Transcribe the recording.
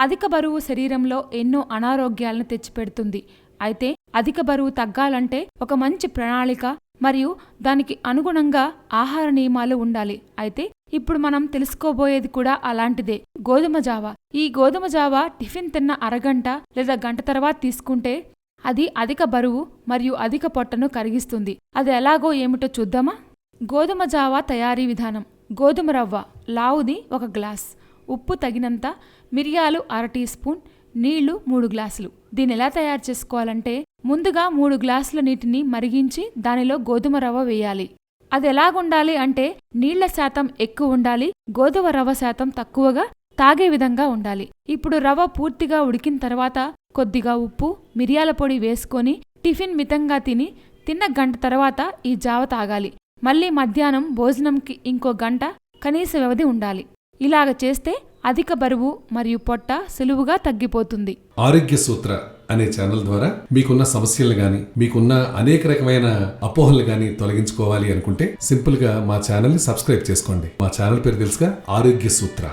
అధిక బరువు శరీరంలో ఎన్నో అనారోగ్యాలను తెచ్చిపెడుతుంది. అయితే అధిక బరువు తగ్గాలంటే ఒక మంచి ప్రణాళిక మరియు దానికి అనుగుణంగా ఆహార నియమాలు ఉండాలి. అయితే ఇప్పుడు మనం తెలుసుకోబోయేది కూడా అలాంటిదే. గోధుమ జావ. ఈ గోధుమ జావ టిఫిన్ తిన్న అరగంట లేదా గంట తర్వాత తీసుకుంటే అది అధిక బరువు మరియు అధిక పొట్టను కరిగిస్తుంది. అది ఎలాగో ఏమిటో చూద్దామా? గోధుమ జావా తయారీ విధానం. గోధుమ రవ్వ. లావుది ఒక గ్లాస్. ఉప్పు తగినంత మిరియాలు అర టీ స్పూన్ నీళ్ళు మూడు గ్లాసులు. దీన్ని ఎలా తయారు చేసుకోవాలంటే ముందుగా మూడు గ్లాసుల నీటిని మరిగించి దానిలో గోధుమ రవ్వ వేయాలి. అది ఎలాగుండాలి అంటే నీళ్ళ శాతం ఎక్కువ ఉండాలి గోధుమ రవ్వ శాతం తక్కువగా తాగే విధంగా ఉండాలి. ఇప్పుడు రవ్వ పూర్తిగా ఉడికిన తర్వాత కొద్దిగా ఉప్పు మిరియాల పొడి వేసుకొని టిఫిన్ మితంగా తిని తిన్న గంట తర్వాత ఈ జావ తాగాలి. మళ్ళీ మధ్యాహ్నం భోజనంకి ఇంకో గంట కనీస వ్యవధి ఉండాలి. ఇలాగ చేస్తే అధిక బరువు మరియు పొట్ట సులువుగా తగ్గిపోతుంది. ఆరోగ్య సూత్ర అనే ఛానల్ ద్వారా మీకున్న సమస్యలు గాని మీకున్న అనేక రకమైన అపోహలు గాని తొలగించుకోవాలి అనుకుంటే సింపుల్గా మా ఛానల్ని సబ్స్క్రైబ్ చేసుకోండి. మా ఛానల్ పేరు తెలుసుగా ఆరోగ్య సూత్ర.